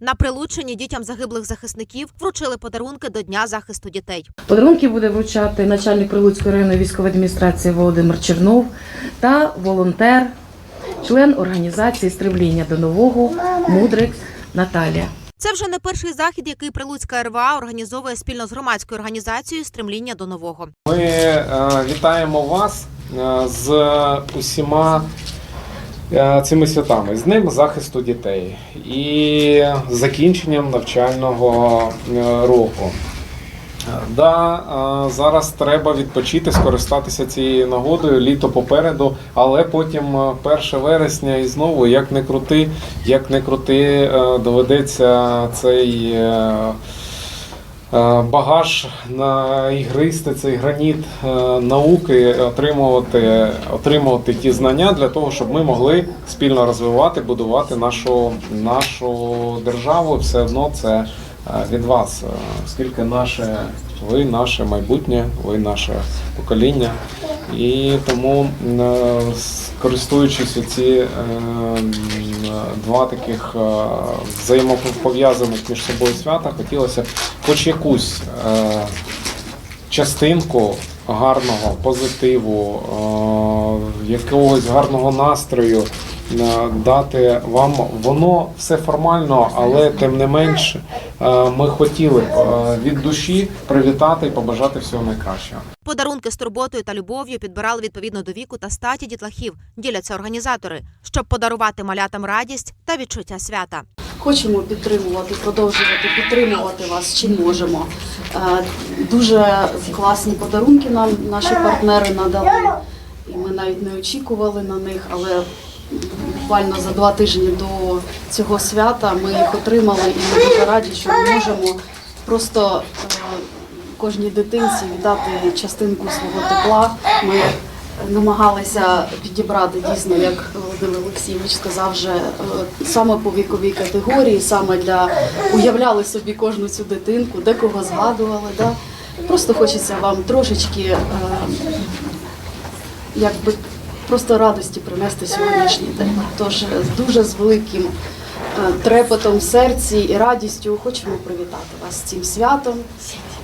На прилученні дітям загиблих захисників вручили подарунки до Дня захисту дітей. Подарунки буде вручати начальник Прилуцької районної військової адміністрації Володимир Чернов та волонтер, член організації Стремління до нового Мудрик Наталія. Це вже не перший захід, який Прилуцька РВА організовує спільно з громадською організацією Стремління до нового. Ми е, вітаємо вас е, з усіма цими святами, з ним захисту дітей і закінченням навчального е, року. Е, Да, е, зараз треба відпочити, скористатися цією нагодою, літо попереду, але потім е, 1 вересня і знову, як не крути, як не крути, е, доведеться цей. Е, багаж на ігристи, цей граніт е, науки отримувати, отримувати ті знання для того, щоб ми могли спільно розвивати, будувати нашу, нашу державу. Все одно це е, від вас, оскільки наше, ви наше майбутнє, ви наше покоління. І тому, е, користуючись ці е, два таких е, взаємопов'язаних між собою свята, хотілося б хоч якусь частинку гарного позитиву, якогось гарного настрою дати вам. Воно все формально, але тим не менш е, ми хотіли б е, від душі привітати і побажати всього найкращого. Подарунки з турботою та любов'ю підбирали відповідно до віку та статі дітлахів. Діляться організатори, щоб подарувати малятам радість та відчуття свята. Хочемо підтримувати, продовжувати підтримувати вас, чим можемо. Е, Дуже класні подарунки нам наші партнери надали. І ми навіть не очікували на них, але буквально за два тижні до цього свята ми їх отримали і ми дуже раді, що ми можемо просто е, кожній дитинці віддати частинку свого тепла. Ми намагалися підібрати дійсно, як Володимир Олексійович сказав, вже е, саме по віковій категорії, саме для уявляли собі кожну цю дитинку, декого згадували. Да? Просто хочеться вам трошечки е, якби просто радості принести сьогоднішній день. Тож е, дуже з великим трепетом в серці і радістю хочемо привітати вас з цим святом,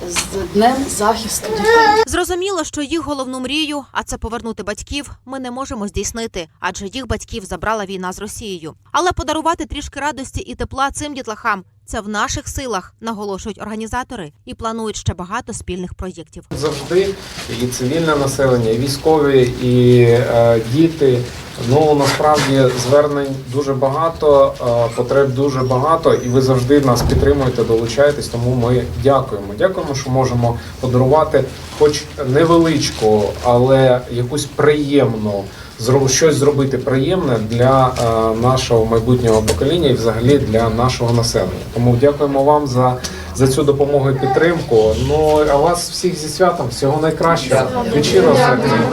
з Днем захисту дітей. Зрозуміло, що їх головну мрію, а це повернути батьків, ми не можемо здійснити, адже їх батьків забрала війна з Росією. Але подарувати трішки радості і тепла цим дітлахам це в наших силах, наголошують організатори, і планують ще багато спільних проєктів. завжди і цивільне населення, і військові, і е, діти. Ну насправді звернень дуже багато, потреб дуже багато, і ви завжди нас підтримуєте, долучаєтесь. Тому ми дякуємо. Дякуємо, що можемо подарувати, хоч невеличку, але якусь приємну щось зробити приємне для нашого майбутнього покоління і взагалі для нашого населення. Тому дякуємо вам за, за цю допомогу і підтримку. Ну а вас всіх зі святом, всього найкращого. Серця.